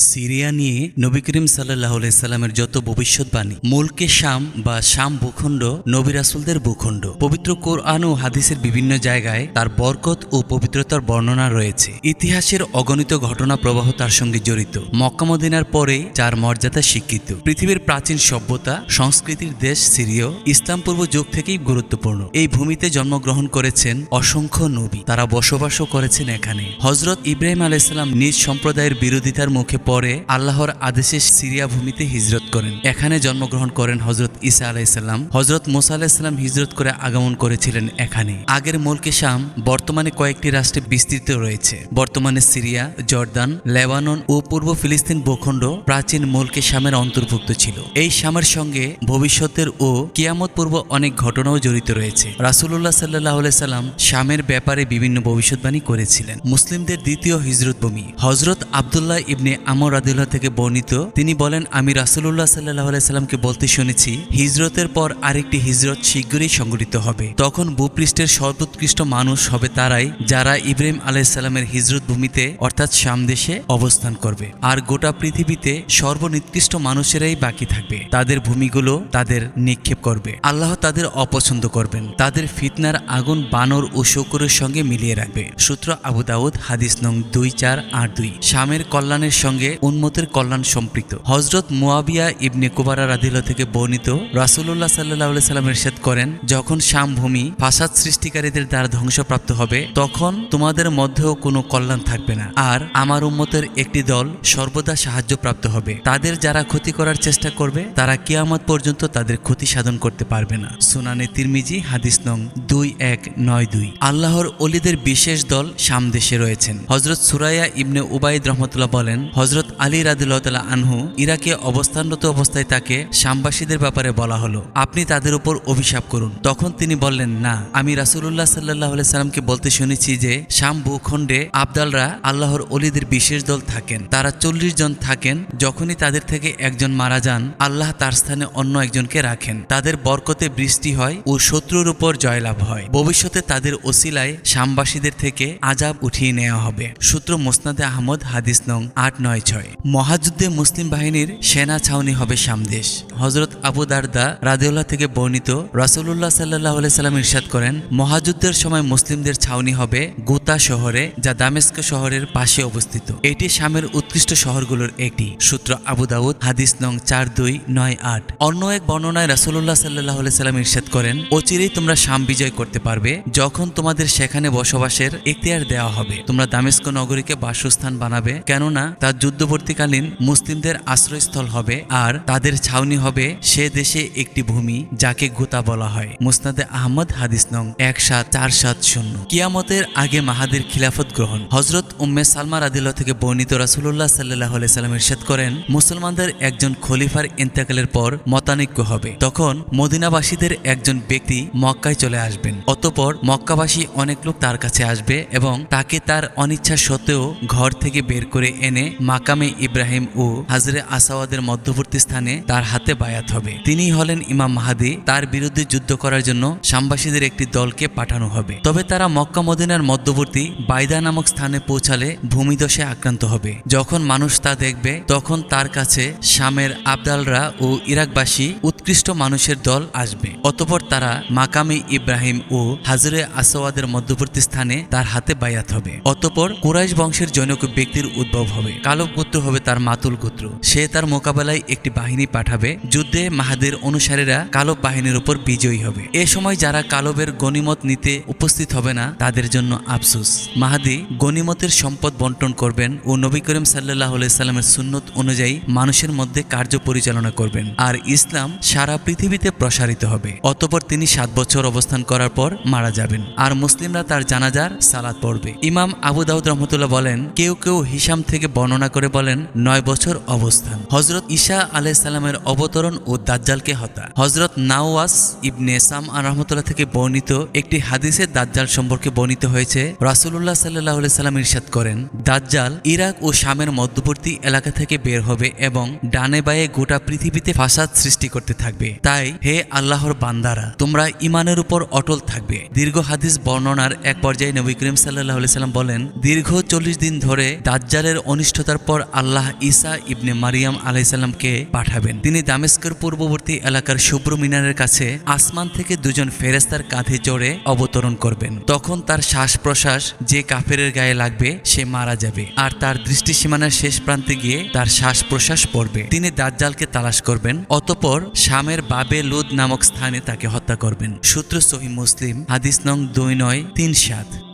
Syria নিয়ে নবী করিম সাল্লাহ সাল্লামের যত ভবিষ্যৎবাণী, মুলকে শাম বা শাম ভূখণ্ড, নবী রাসুলদের ভূখণ্ড, পবিত্র কোরআন ও হাদিসের বিভিন্ন জায়গায় তার বরকত ও পবিত্রতার বর্ণনা রয়েছে। ইতিহাসের অগণিত ঘটনা প্রবাহ তার সঙ্গে জড়িত। মক্কামদিনার পরে যার মর্যাদা স্বীকৃত। পৃথিবীর প্রাচীন সভ্যতা, সংস্কৃতির দেশ সিরিয়, ইসলাম পূর্ব যুগ থেকেই গুরুত্বপূর্ণ। এই ভূমিতে জন্মগ্রহণ করেছেন অসংখ্য নবী। তারা বসবাসও করেছেন এখানে। হজরত ইব্রাহিম আলাইসাল্লাম নিজ সম্প্রদায়ের বিরোধিতার মুখে পরে আল্লাহর আদেশে সিরিয়া ভূমিতে হিজরত করেন। এখানে জন্মগ্রহণ করেন হজরত ঈসা আলাইসাল্লাম হজরত মোসা আলাইসাল্লাম হিজরত করে আগমন করেছিলেন এখানে। আগের মুলকে শাম বর্তমানে কয়েকটি রাষ্ট্রে বিস্তৃত রয়েছে। বর্তমানে সিরিয়া, জর্দান, লেবানন ও পূর্ব ফিলিস্তিন ভূখণ্ড প্রাচীন মুলকে শামের অন্তর্ভুক্ত ছিল। এই শামের সঙ্গে ভবিষ্যতের ও কিয়ামত পূর্ব অনেক ঘটনাও জড়িত রয়েছে। রাসুল্লাহ সাল্লাহ সাল্লাম শামের ব্যাপারে বিভিন্ন ভবিষ্যৎবাণী করেছিলেন। মুসলিমদের দ্বিতীয় হিজরত ভূমি হজরত আবদুল্লাহ ইবনে আমর আদিল্লাহ থেকে বর্ণিত, তিনি বলেন, আমি রাসুল্লাহ সাল্লাহ সাল্লামকে বলতে শুনেছি, হিজরতের পর আরেকটি হিজরত শীঘ্রই সংঘটিত হবে। তখন ভূপৃষ্ঠের সর্বোৎকৃষ্ট মানুষ হবে তারাই, যারা ইব্রাহিম আলাইসাল্লামের হিজরত ভূমিতে, অর্থাৎ শাম দেশে অবস্থান করবে। আর গোটা পৃথিবীতে সর্বনিকৃষ্ট মানুষেরাই বাকি থাকবে। তাদের ভূমিগুলো তাদের নিক্ষেপ করবে। আল্লাহ তাদের অপছন্দ করবেন। তাদের ফিতনার আগুন বানর ও শকুরের সঙ্গে মিলিয়ে রাখবে। সূত্র আবু দাউদ, হাদিস নং দুই চার আট দুই। শামের কল্যাণের সঙ্গে উন্মতের কল্যাণ সম্পৃক্ত। হজরত মুয়াবিয়া ইবনে কুবারা রাদিল থেকে বর্ণিত রাসুল্লাহ সাল্লাহ সাল্লাম ইরশাদ করেন, যখন শাম ভূমি ফাসাদ সৃষ্টিকারীদের দ্বারা ধ্বংসপ্রাপ্ত হবে, তখন তোমাদের মধ্যেও কোনো কল্যাণ থাকবে না। আর আমার উম্মতের একটি দল সর্বদা সাহায্যপ্রাপ্ত হবে। তাদের যারা ক্ষতি করার চেষ্টা করবে, তারা কিয়ামত পর্যন্ত তাদের ক্ষতি সাধন করতে পারবে না। সুনানে তিরমিজি, হাদিস নং দুই এক নয় দুই। আল্লাহর অলিদের বিশেষ দল শাম দেশে রয়েছেন। হজরত সুরাইয়া ইবনে উবাইদ রহমতুল্লাহ বলেন হজরত আলী রাদিল্লাহ আনহু ইরাকে অবস্থানরত অবস্থায় তাকে শামবাসীদের ব্যাপারে বলা হলো। আপনি তাদের উপর অভিশাপ করুন। তখন তিনি বললেন, না, আমি রাসুল্লাহ সাল্লাহ সাল্লামকে বলতে শুনেছি যে শাম ভূখণ্ডে আবদালরা আল্লাহর অলিদের বিশেষ দল থাকেন। তারা চল্লিশ জন থাকেন, যখনই তাদের থেকে একজন মারা যান, আল্লাহ তার স্থানে অন্য একজনকে রাখেন। তাদের বরকতে বৃষ্টি হয় ও শত্রুর উপর জয়লাভ হয়। ভবিষ্যতে তাদের ওসিলায় শামবাসীদের থেকে আজাব উঠিয়ে নেওয়া হবে। সূত্র মোসনাদে আহমদ, হাদিস নং আট নয় ছয় মহাযুদ্ধে মুসলিম বাহিনীর সেনা ছাউনি হবে সামদেশ। হজরত আবু দারদা রাদেউল্লাহ থেকে বর্ণিত রাসুল্লাহ সাল্লাহ সাল্লাম ইরশাদ করেন, মহাযুদ্ধের সময় মুসলিমদের ছাউনি হবে গোতা শহরে, যা দামেস্ক শহরের পাশে অবস্থিত। এটি শামের উৎকৃষ্ট শহরগুলোর একটি। সূত্র আবু দাউদ, হাদিস নং চার দুই নয় আট। অন্য এক বর্ণনায় রাসুল্লাহ সাল্লাহ সাল্লাম ইরশাদ করেন, অচিরেই তোমরা শাম বিজয় করতে পারবে, যখন তোমাদের সেখানে বসবাসের এখতিয়ার দেওয়া হবে। তোমরা দামেস্ক নগরীকে বাসস্থান বানাবে, কেননা তা যুদ্ধবর্তীকালীন মুসলিমদের আশ্রয়স্থল হবে আর তাদের ছাউনি হবে সে দেশে একটি ভূমি যাকে গোতা বলা হয়। মুসনাদে আহমদ, হাদিস নং এক সাত চার সাত শূন্য। কিয়ামতের আগে মাহাদের খিলাফত গ্রহণ। হজরত উম্মে সালমা রাদিল্লাহ থেকে বর্ণিত রাসুল্লাহ সাল্লাহ সাল্লাম ইরশাদ করেন, মুসলমানদের একজন খলিফার ইন্তেকালের পর মতানৈক্য হবে। তখন মদিনাবাসীদের একজন ব্যক্তি মক্কায় চলে আসবেন। অতপর মক্কাবাসী অনেক লোক তার কাছে আসবে এবং তাকে তার অনিচ্ছা সত্ত্বেও ঘর থেকে বের করে এনে মাকামে ইব্রাহিম ও হাজরে আসাওয়াদের মধ্যবর্তী স্থানে তার হাতে বায়াত হবে। তিনি হলেন ইমাম মাহাদি। তার বিরুদ্ধে যুদ্ধ করার জন্য শামবাসীদের একটি দলকে পাঠানো হবে। তবে তারা মক্কা মদিনার মধ্যবর্তী বাইদা নামক স্থানে পৌঁছালে ভূমিদশে আক্রান্ত হবে। যখন মানুষ তা দেখবে, তখন তার কাছে শামের আবদালরা ও ইরাকবাসী উৎকৃষ্ট মানুষের দল আসবে। অতপর তারা মাকামি ইব্রাহিম ও হাজরে আসওয়াদের মধ্যবর্তী স্থানে তার হাতে বায়াত হবে। অতপর কুরাইশ বংশের জনক ব্যক্তির উদ্ভব হবে। কালব গোত্র হবে তার মাতুল গোত্র। সে তার মোকাবেলায় একটি বাহিনী পাঠাবে, যুদ্ধে মাহাদের অনুসারীরা কালব বাহিনীর উপর বিজয়ী হবে। এ সময় যারা কালবের গনিমত নিতে উপস্থিত হবে না, তাদের জন্য আফসোস। মাহাদি গনিমতের সম্পদ বন্টন করবেন ও নবী করিম সাল্লাহ সাল্লামের সুন্নত অনুযায়ী মানুষের মধ্যে কার্য পরিচালনা করবেন। আর ইসলাম সারা পৃথিবীতে প্রসারিত হবে। অতপর তিনি সাত বছর অবস্থান করার পর মারা যাবেন। আর মুসলিমরা তার জানাজার সালাত পড়বে। ইমাম আবু দাউদ রহমতুল্লাহ বলেন, কেউ কেউ হিসাম থেকে বর্ণনা বলেন, নয় বছর অবস্থান। হজরত ঈশা আলাইসাল্লামের অবতরণ ও দাজ্জালকে হতা হজরত নাওয়াস ইবনে সাম রহমতুল্লাহ থেকে বর্ণিত একটি হাদিসে দাজ্জাল সম্পর্কে বর্ণিত হয়েছে রাসুল্লাহ সাল্লাহ সাল্লাম ইরশাদ করেন, দাজ্জাল ইরাক ও শামের মধ্যবর্তী এলাকা থেকে বের হবে এবং ডানে বায়ে গোটা পৃথিবীতে ফাসাদ সৃষ্টি করতে থাকবে। তাই হে আল্লাহর বান্দারা, তোমরা ইমানের উপর অটল থাকবে। দীর্ঘ হাদিস বর্ণনার এক পর্যায়ে নবী করিম সাল্লাহ সাল্লাম বলেন, দীর্ঘ চল্লিশ দিন ধরে দাজ্জালের অনিষ্টতার অতঃপর আল্লাহ ইসা ইবনে মারিয়াম আলাইসাল্লামকে পাঠাবেন। তিনি দামেস্কের পূর্ববর্তী এলাকার শুভ্র মিনারের কাছে আসমান থেকে দুজন ফেরেস্তার কাঁধে চড়ে অবতরণ করবেন। তখন তার শ্বাস প্রশ্বাস যে কাফের গায়ে লাগবে, সে মারা যাবে আর তার দৃষ্টিসীমানার শেষ প্রান্তে গিয়ে তার শ্বাস প্রশ্বাস পড়বে। তিনি দাজ্জালকে তালাশ করবেন, অতঃপর শামের বাবে লুদ নামক স্থানে তাকে হত্যা করবেন। সূত্র সহি মুসলিম, হাদিস নং দুই নয় তিন সাত।